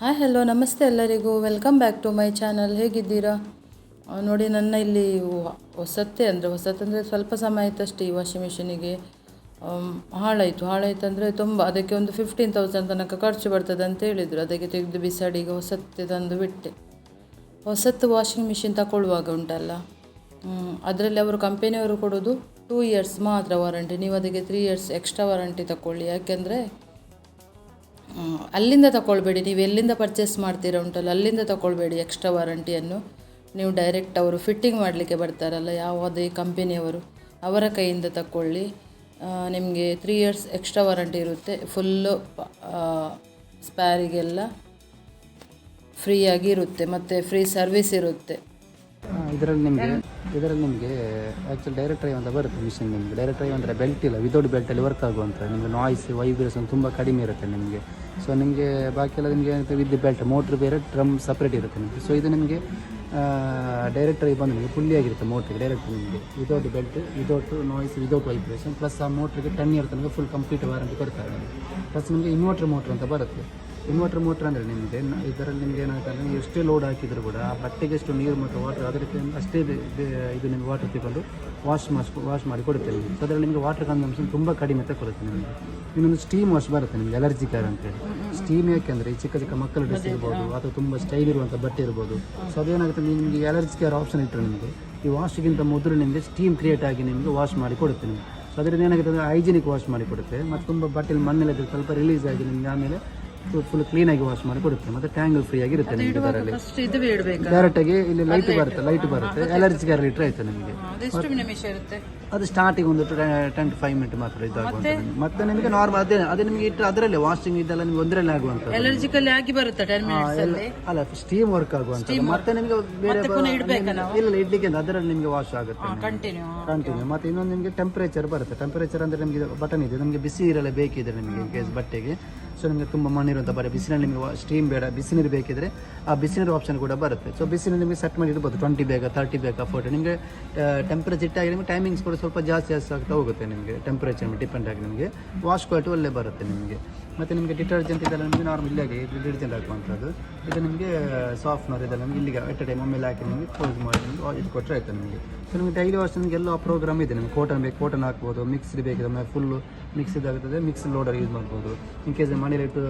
Hi hello ನಮಸ್ತೆ ಎಲ್ಲರಿಗೂ. Welcome back to my channel ಹೇಗಿದ್ದೀರಾ? ನೋಡಿ, ನನ್ನ ಇಲ್ಲಿ ಹೊಸತ್ತೆ ಅಂದರೆ ಹೊಸತ್ತಂದರೆ ಸ್ವಲ್ಪ ಸಮಯ ಆಯ್ತಷ್ಟೇ ಈ ವಾಷಿಂಗ್ ಮಿಷಿನಿಗೆ ಹಾಳಾಯಿತು. ಹಾಳಾಯ್ತು ಅಂದರೆ ತುಂಬ, ಅದಕ್ಕೆ ಒಂದು ಫಿಫ್ಟೀನ್ ತೌಸಂಡ್ ತನಕ ಖರ್ಚು ಬರ್ತದೆ ಅಂತ ಹೇಳಿದರು. ಅದಕ್ಕೆ ತೆಗೆದು ಬಿಸಾಡಿ ಈಗ ಹೊಸತ್ತೆ ತಂದು ಬಿಟ್ಟೆ. ಹೊಸತ್ತು ವಾಷಿಂಗ್ ಮಿಷಿನ್ ತಗೊಳ್ಳುವಾಗ ಉಂಟಲ್ಲ? ಅದರಲ್ಲಿ ಅವರು ಕಂಪೆನಿಯವರು ಕೊಡೋದು ಟೂ ಇಯರ್ಸ್ ಮಾತ್ರ ವಾರಂಟಿ ನೀವು ಅದಕ್ಕೆ ತ್ರೀ ಇಯರ್ಸ್ ಎಕ್ಸ್ಟ್ರಾ ವಾರಂಟಿ ತಗೊಳ್ಳಿ ಯಾಕೆಂದರೆ ಅಲ್ಲಿಂದ ತಗೊಳ್ಬೇಡಿ, ನೀವು ಎಲ್ಲಿಂದ ಪರ್ಚೇಸ್ ಮಾಡ್ತೀರ ಉಂಟಲ್ಲ, ಅಲ್ಲಿಂದ ತಗೊಳ್ಬೇಡಿ ಎಕ್ಸ್ಟ್ರಾ ವಾರಂಟಿಯನ್ನು ನೀವು ಡೈರೆಕ್ಟ್ ಅವರು ಫಿಟ್ಟಿಂಗ್ ಮಾಡಲಿಕ್ಕೆ ಬರ್ತಾರಲ್ಲ, ಯಾವುದೇ ಕಂಪೆನಿಯವರು ಅವರ ಕೈಯಿಂದ ತಗೊಳ್ಳಿ ನಿಮಗೆ ತ್ರೀ ಇಯರ್ಸ್ ಎಕ್ಸ್ಟ್ರಾ ವಾರಂಟಿ ಇರುತ್ತೆ ಫುಲ್ಲು ಸ್ಪ್ಯಾರಿಗೆಲ್ಲ ಫ್ರೀಯಾಗಿ ಇರುತ್ತೆ, ಮತ್ತು ಫ್ರೀ ಸರ್ವಿಸ್ ಇರುತ್ತೆ. ಇದರಲ್ಲಿ ನಿಮಗೆ ಇದರಲ್ಲಿ ನಿಮಗೆ ಆ್ಯಕ್ಚುಲಿ ಡೈರೆಕ್ಟ್ ಡ್ರೈವ್ ಅಂತ ಬರುತ್ತೆ ಮಿಷಿನ್ ನಿಮಗೆ. ಡೈರೆಕ್ಟ್ ಡ್ರೈವ್ ಅಂದರೆ ಬೆಲ್ಟ್ ಇಲ್ಲ ವಿದೌಟ್ ಬೆಲ್ಟಲ್ಲಿ ವರ್ಕ್ ಆಗುವಂಥ ನಿಮಗೆ ನಾಯ್ಸ್ ವೈಬ್ರೇಷನ್ ತುಂಬ ಕಡಿಮೆ ಇರುತ್ತೆ ನಿಮಗೆ. ಸೊ ನಿಮಗೆ ಬಾಕಿ ಎಲ್ಲ ನಿಮಗೆ ವಿದ್ ಬೆಲ್ಟ್ ಮೋಟ್ರ್ ಬೇರೆ ಡ್ರಮ್ ಸಪ್ರೇಟ್ ಇರುತ್ತೆ ನಿಮಗೆ. ಸೊ ಇದು ನಿಮಗೆ ಡೈರೆಕ್ಟ್ ಡ್ರೈವ್ ಬಂದು ನಿಮಗೆ ಫುಲ್ಲಿ ಆಗಿರುತ್ತೆ ಮೋಟ್ರಿಗೆ ಡೈರೆಕ್ಟ್ ನಿಮಗೆ. Without belt without noise without vibration plus ಆ ಮೋಟ್ರಿಗೆ ಟೆನ್ ಇಯರ್ ತನಕ ಫುಲ್ ಕಂಪ್ಲೀಟ್ ವಾರಂಟಿ ಕೊಡ್ತಾರೆ ಪ್ಲಸ್ ನಿಮಗೆ ಇನ್ವರ್ಟರ್ ಮೋಟ್ರ್ ಅಂತ ಬರುತ್ತೆ. ಇನ್ವರ್ಟರ್ ಮೋಟ್ರ್ ಅಂದರೆ ನಿಮಗೆ ಇದರಲ್ಲಿ ನಿಮಗೆ ನೀವು ಎಷ್ಟೇ ಲೋಡ್ ಹಾಕಿದ್ರು ಕೂಡ ಆ ಬಟ್ಟೆಗೆ ಎಷ್ಟು ನೀರು ಮತ್ತು ವಾಟರ್ ಅದಕ್ಕೆ ಅಷ್ಟೇ ಇದು ನಿಮಗೆ ವಾಟರ್ ತಗೊಂಡು ವಾಶ್ ಮಾಸ್ ವಾಶ್ ಮಾಡಿ ಕೊಡುತ್ತೆ ನಿಮಗೆ. ಸೊ ಅದರಲ್ಲಿ ನಿಮಗೆ ವಾಟರ್ ಕನ್ಸಂಪ್ಷನ್ ತುಂಬ ಕಡಿಮೆ ಅಂತ ಕೊಡುತ್ತೆ ನಿಮಗೆ. ಇನ್ನೊಂದು ಸ್ಟೀಮ್ ವಾಶ್ ಬರುತ್ತೆ ನಿಮಗೆ ಅಲರ್ಜಿಕರ್ ಅಂತೇಳಿ ಸ್ಟೀಮ್ ಯಾಕೆಂದರೆ ಚಿಕ್ಕ ಚಿಕ್ಕ ಮಕ್ಕಳ ಡ್ರೆಸ್ ಇರ್ಬೋದು, ಅಥವಾ ತುಂಬ ಸ್ಟೈಲ್ ಇರುವಂಥ ಬಟ್ಟೆ ಇರ್ಬೋದು. ಸೊ ಅದೇನಾಗುತ್ತೆ ನಿಮಗೆ ಅಲರ್ಜಿ ಕೇರ್ ಆಪ್ಷನ್ ಇಟ್ಟರೆ ನಿಮಗೆ, ಈ ವಾಶ್ಗಿಂತ ಮೊದಲು ನಿಮಗೆ ಸ್ಟೀಮ್ ಕ್ರಿಯೇಟ್ ಆಗಿ ನಿಮಗೆ ವಾಶ್ ಮಾಡಿ ಕೊಡುತ್ತೆ ನಿಮಗೆ. ಸೊ ಅದರಿಂದ ಏನಾಗುತ್ತೆ ಅಂದರೆ ಹೈಜಿನಿಕ್ ವಾಶ್ ಮಾಡಿ ಕೊಡುತ್ತೆ. ಮತ್ತು ತುಂಬ ಬಟ್ಟೆಲಿ ಮಣ್ಣೆಲ್ಲ ಸ್ವಲ್ಪ ರಿಲೀಸ್ ಆಗಿ ನಿಮಗೆ ಆಮೇಲೆ ಫುಲ್ ಕ್ಲೀನಾಗಿ ವಾಶ್ ಮಾಡಿ ಕೊಡುತ್ತೆ. ಮತ್ತೆ ಟ್ಯಾಂಗಲ್ ಫ್ರೀ ಆಗಿರುತ್ತೆ ನಿಮಗೆ ಅದರಲ್ಲಿ ಫಸ್ಟ್ ಇದು ಇಡಬೇಕು ಡೈರೆಕ್ಟಾಗಿ ಇಲ್ಲಿ ಲೈಟ್ ಬರುತ್ತೆ ಲೈಟ್ ಬರುತ್ತೆ. ಅಲರ್ಜಿ ಕೇರ್ ಲೀಟ್ರ್ ಆಯ್ತು ನಿಮಗೆ. ನಿಮಿಷ ಇರುತ್ತೆ? ಅದು ಸ್ಟಾರ್ಟಿಂಗ್ ಒಂದು ಟೆನ್ ಟು ಫೈವ್ ಮಿನಿಟ್ ಮಾತ್ರ ಇದಾಗುವಂಥ ಮತ್ತೆ? ನಿಮಗೆ ನಾರ್ಮಲ್ ಅದೇ ಅದೇ ನಿಮಗೆ ಇಟ್ಟು ಅದರಲ್ಲೇ ವಾಷಿಂಗ್ ಇದೆಲ್ಲ ನಿಮಗೆ ಒಂದರಲ್ಲೇ ಆಗುವಂತ ಎಲರ್ಜಿಕಲ್ ಆಗಿ ಬರುತ್ತೆ ಟೆನ್ ಮಿನಿಟ್ಸ್ ಎಲ್ಲ ಅಲ್ಲ. ಸ್ಟೀಮ್ ವರ್ಕ್ ಆಗುವಂತ ಮತ್ತೆ ನಿಮಗೆ ಬೇರೆ ಇಲ್ಲ ಇಲ್ಲ ಇಡ್ಲಿಕ್ಕೆ ಅದರಲ್ಲಿ ನಿಮಗೆ ವಾಶ್ ಆಗುತ್ತೆ ಕಂಟಿನ್ಯೂ ಕಂಟಿನ್ಯೂ ಮತ್ತೆ ಇನ್ನೊಂದು ನಿಮಗೆ ಟೆಂಪರೇಚರ್ ಬರುತ್ತೆ. ಟೆಂಪರೇಚರ್ ಅಂದ್ರೆ ನಿಮಗೆ ಬಟನ್ ಇದೆ. ನಮಗೆ ಬಿಸಿ ಇರಲ್ಲ ಬೇಕಿದೆ ನಿಮಗೆ ಕೇಸ್ ಬಟ್ಟೆಗೆ. ಸೊ ನಿಮಗೆ ತುಂಬ ಮಣ್ಣಿರುವಂಥ ಬರೀ ಬಿಸಿನಲ್ಲಿ ನಿಮಗೆ ಸ್ಟೀಮ್ ಬೇಡ, ಬಿಸಿನೀರು ಬೇಕಿದ್ರೆ ಆ ಬಿಸಿನೀರು ಆಪ್ಷನ್ ಕೂಡ ಬರುತ್ತೆ. ಸೊ ಬಿಸಿ ನೀರು ನಿಮಗೆ ಸೆಟ್ ಮಾಡಿ ಇಡ್ಬೋದು. ಟ್ವೆಂಟಿ ಬೇಗ ತರ್ಟಿ ಬೇಕಾ ಫೋರ್ಟಿ ನಿಮಗೆ ಟೆಂಪ್ರೇಚರ್ ಇಟ್ಟಾಗಿ ನಿಮಗೆ ಟೈಮಿಂಗ್ಸ್ ಕೂಡ ಸ್ವಲ್ಪ ಜಾಸ್ತಿ ಜಾಸ್ತಿ ಆಗ್ತಾ ಹೋಗುತ್ತೆ ನಿಮಗೆ. ಟೆಂಪ್ರೇಚರ್ ಡಿಪೆಂಡ್ ಆಗಿ ನಿಮಗೆ. ವಾಶ್ ಕ್ವಾಲಿಟಿ ಒಳ್ಳೆ ಬರುತ್ತೆ ನಿಮಗೆ. ಮತ್ತು ನಿಮಗೆ ಡಿಟರ್ಜೆಂಟ್ ಇದೆಲ್ಲ ನಿಮಗೆ ನಾರ್ಮಲ್ ಇಲ್ಲಾಗಿ ಡಿಟರ್ಜೆಂಟ್ ಹಾಕುವಂಥದ್ದು. ಇದು ನಿಮಗೆ ಸಾಫ್ಟ್ನರ್ ಇದೆಲ್ಲ ನಿಮಗೆ ಇಲ್ಲಿಗೆ ಎಟ್ ಟೈಮ್ ಒಮ್ಮೆಲೆ ಹಾಕಿ ನಿಮಗೆ ಕ್ಲೋಸ್ ಮಾಡಿ ನಿಮಗೆ ಇದು ಕೊಟ್ಟರೆ ಆಯಿತು ನಿಮಗೆ. ಸೊ ನಿಮಗೆ ಡೈಲಿ ವಾಶ್ ನಿಮಗೆ ಎಲ್ಲ ಪ್ರೋಗ್ರಾಮ್ ಇದೆ ನಿಮಗೆ ಕಾಟನ್ ಬೇಕು ಕಾಟನ್ ಹಾಕ್ಬೋದು ಮಿಕ್ಸ್ಡ್ ಬೇಕಿದೆ ಆಮೇಲೆ ಫುಲ್ಲು ಮಿಕ್ಸ್ ಇದಾಗುತ್ತದೆ ಮಿಕ್ಸ್ ಲೋಡರ್ ಯೂಸ್ ಮಾಡ್ಬೋದು. ಇನ್ ಕೇಸ್ ಮನೇಲಿ ಟು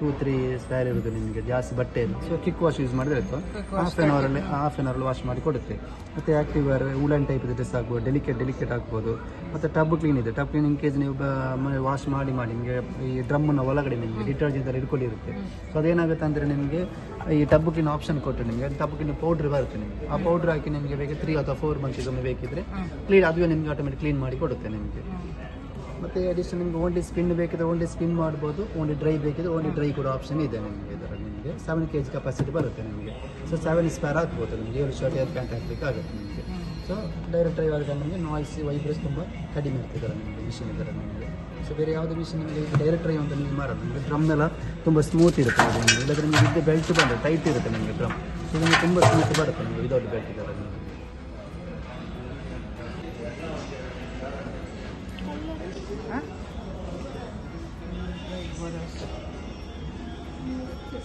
ಟೂ ತ್ರೀ ಸ್ಪೇರ್ ಇರುತ್ತೆ ನಿಮಗೆ ಜಾಸ್ತಿ ಬಟ್ಟೆ ಇಲ್ಲ ಸೊ ಕಿಕ್ ವಾಶ್ ಯೂಸ್ ಮಾಡಿದ್ರೆ ಆಯಿತು. ಹಾಫ್ ಆನ್ ಅವರಲ್ಲಿ ಹಾಫ್ ಆನ್ ಅವರಲ್ಲಿ ವಾಶ್ ಮಾಡಿ ಕೊಡುತ್ತೆ. ಮತ್ತು active wear woollen type dress ಆಗ್ಬೋದು ಡೆಲಿಕೇಟ್ ಡೆಲಿಕೇಟ್ ಹಾಕ್ಬೋದು. ಮತ್ತು ಟಬ್ ಕ್ಲೀನ್ ಇದೆ. ಟಬ್ ಕ್ಲೀನ್ ಇನ್ ಕೇಸ್ ನೀವು ವಾಶ್ ಮಾಡಿ ಮಾಡಿ ನಿಮಗೆ ಈ ಡ್ರಮ್ಮನ್ನು ಒಳಗಡೆ ನಿಮಗೆ ಡಿಟರ್ಜೆಂಟ್ ಇಟ್ಕೊಂಡಿರುತ್ತೆ ಸೊ ಅದೇನಾಗುತ್ತೆ ಅಂದರೆ ನಿಮಗೆ ಈ ಟಬ್ಬಕ್ಕಿನ ಆಪ್ಷನ್ ಕೊಟ್ಟು ನಿಮಗೆ ಟಬ್ಬಕ್ಕಿನ ಪೌಡ್ರ್ ಬರುತ್ತೆ ನಿಮಗೆ. ಆ ಪೌಡ್ರ್ ಹಾಕಿ ನಿಮಗೆ ಬೇಕು ತ್ರೀ ಅಥವಾ ಫೋರ್ ಮಂತ್ಸಿಗೊಮ್ಮೆ ಬೇಕಿದ್ರೆ ಕ್ಲೀನ್ ಅದುವೇ ನಿಮಗೆ ಆಟೋಮೆಟಿಕ್ ಕ್ಲೀನ್ ಮಾಡಿ ಕೊಡುತ್ತೆ ನಿಮಗೆ. ಮತ್ತು ಅಡಿಷನ್ ನಿಮಗೆ ಓನ್ಲಿ ಸ್ಪಿನ್ ಬೇಕಿದ್ರೆ ಓನ್ಲಿ ಸ್ಪಿನ್ ಮಾಡ್ಬೋದು ಓನ್ಲಿ ಡ್ರೈ ಬೇಕಿದ್ರೆ ಓನ್ಲಿ ಡ್ರೈ ಕೂಡ ಆಪ್ಷನ್ ಇದೆ ನಿಮಗೆ ಇದರಲ್ಲಿ ನಿಮಗೆ. ಸೆವೆನ್ ಕೆ ಜಿ ಕೆಪಾಸಿಟಿ ಬರುತ್ತೆ ನಿಮಗೆ. ಸೊ ಸೆವೆನ್ ಸ್ಪೇರ್ ಹಾಕ್ಬೋದು ನಿಮಗೆ ಏಳು ಶರ್ಟ್ ಏರ್ ಪ್ಯಾಂಟ್ ಹಾಕ್ಲಿಕ್ಕೆ ಆಗುತ್ತೆ ನಿಮಗೆ. ಸೊ ಡೈರೆಕ್ಟ್ ಡ್ರೈವ್ ಆದಾಗ ನಿಮಗೆ ನಾಯ್ಸ್ ವೈಬ್ರೇಸ್ ತುಂಬ ಕಡಿಮೆ ಇರ್ತಿದ್ದಾರೆ ನಿಮಗೆ ಮಿಷಿನ್ ಇದ್ದಾರೆ ನಿಮಗೆ. ಸೊ ಬೇರೆ ಯಾವುದೇ ಮಿಷಿನ್ ನಿಮಗೆ ಡೈರೆಕ್ಟ್ ಡ್ರೈವ್ ಅಂತ ನೀವು ಮಾಡೋದು ನಿಮಗೆ ಡ್ರಮ್ ಎಲ್ಲ ತುಂಬ ಸ್ಮೂತ್ ಇರುತ್ತೆ ಅದು ನಿಮಗೆ. ಇಲ್ಲದ್ರೆ ನಿಮಗೆ ಇದ್ದ ಬೆಲ್ಟ್ ಬಂದರೆ ಟೈಟ್ ಇರುತ್ತೆ ನಿಮಗೆ ಡ್ರಮ್ ಸೊ ನಿಮಗೆ ತುಂಬ ಸ್ಮೂತ್ ಬರುತ್ತೆ ನಿಮಗೆ ವಿದೌಟ್ ಬೆಲ್ಟ್ ಇದ್ದಾರೆ ನಿಮಗೆ.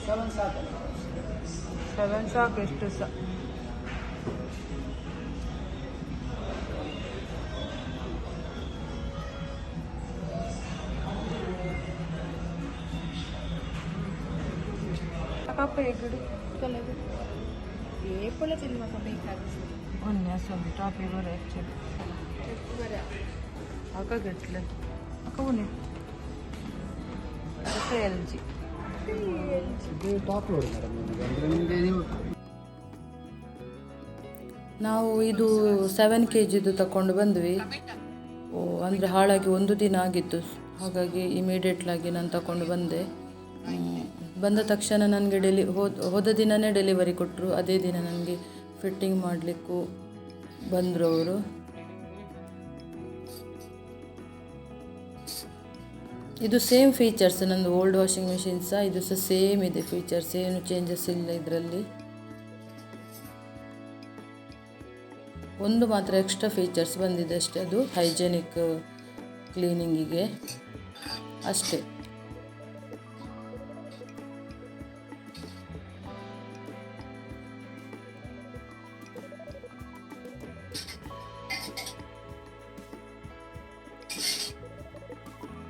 ಸೆವೆನ್ ಸಾಕು. ಸೆವೆನ್ ಸಾಕು ಎಷ್ಟು ಸಹ ಪಾಪ ಹೇಗಿಡು ಏಪಳ ತಿನ್ಬೇಕು ಬೇಕಾದ್ರೆ ಒನ್ನೆ ಸ್ವಲ್ಪ ಟಾಪಿ ಬರ ಆ್ಯಕ್ಚುಲಿ ಹಾಕಾಗಟ್ಲೆ ಹಾಕೋನೆ ಮತ್ತೆ ಎಲ್ ಜಿ. ಟಾಪ್ ಮೇಡಮ್ ಅಂದರೆ ನಿಮಗೆ ನೀವು ನಾವು ಇದು ಸೆವೆನ್ ಕೆ ಜಿದು ತಗೊಂಡು ಬಂದ್ವಿ. ಓ ಅಂದರೆ ಹಾಳಾಗಿ ಒಂದು ದಿನ ಆಗಿತ್ತು. ಹಾಗಾಗಿ ಇಮಿಡಿಯೇಟ್ಲಾಗಿ ನಾನು ತಗೊಂಡು ಬಂದೆ. ಬಂದ ತಕ್ಷಣ ನನಗೆ ಡೆಲಿ ಹೋದ ಹೋದ ದಿನವೇ ಡೆಲಿವರಿ ಕೊಟ್ಟರು ಅದೇ ದಿನ ನನಗೆ ಫಿಟ್ಟಿಂಗ್ ಮಾಡಲಿಕ್ಕೂ ಬಂದರು ಅವರು. ಇದು ಸೇಮ್ ಫೀಚರ್ಸ್ ನಂದು ಓಲ್ಡ್ ವಾಷಿಂಗ್ ಮಿಷಿನ್ ಸಹ ಇದು ಸಹ ಸೇಮ್ ಇದೆ ಫೀಚರ್ಸ್ ಏನು ಚೇಂಜಸ್ ಇಲ್ಲ ಇದರಲ್ಲಿ. ಒಂದು ಮಾತ್ರ ಎಕ್ಸ್ಟ್ರಾ ಫೀಚರ್ಸ್ ಬಂದಿದೆ ಅಷ್ಟೇ, ಅದು ಹೈಜೆನಿಕ್ ಕ್ಲೀನಿಂಗಿಗೆ ಅಷ್ಟೇ.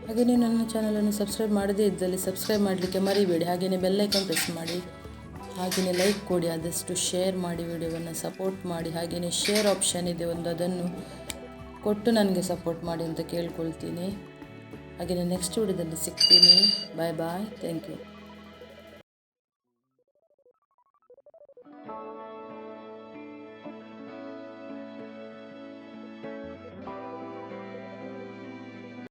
ಹಾಗೆಯೇ ನನ್ನ ಚಾನಲನ್ನು ಸಬ್ಸ್ಕ್ರೈಬ್ ಮಾಡದೇ ಇದ್ದಲ್ಲಿ ಸಬ್ಸ್ಕ್ರೈಬ್ ಮಾಡಲಿಕ್ಕೆ ಮರಿಬೇಡಿ. ಹಾಗೆಯೇ ಬೆಲ್ಲೈಕನ್ ಪ್ರೆಸ್ ಮಾಡಿ. ಹಾಗೆಯೇ ಲೈಕ್ ಕೊಡಿ, ಆದಷ್ಟು ಶೇರ್ ಮಾಡಿ ವಿಡಿಯೋವನ್ನು ಸಪೋರ್ಟ್ ಮಾಡಿ. ಹಾಗೆಯೇ ಶೇರ್ ಆಪ್ಷನ್ ಇದೆ ಒಂದು, ಅದನ್ನು ಕೊಟ್ಟು ನನಗೆ ಸಪೋರ್ಟ್ ಮಾಡಿ ಅಂತ ಕೇಳ್ಕೊಳ್ತೀನಿ. ಹಾಗೆಯೇ ನೆಕ್ಸ್ಟ್ ವಿಡಿಯೋದಲ್ಲಿ ಸಿಗ್ತೀನಿ. Bye bye. Thank you.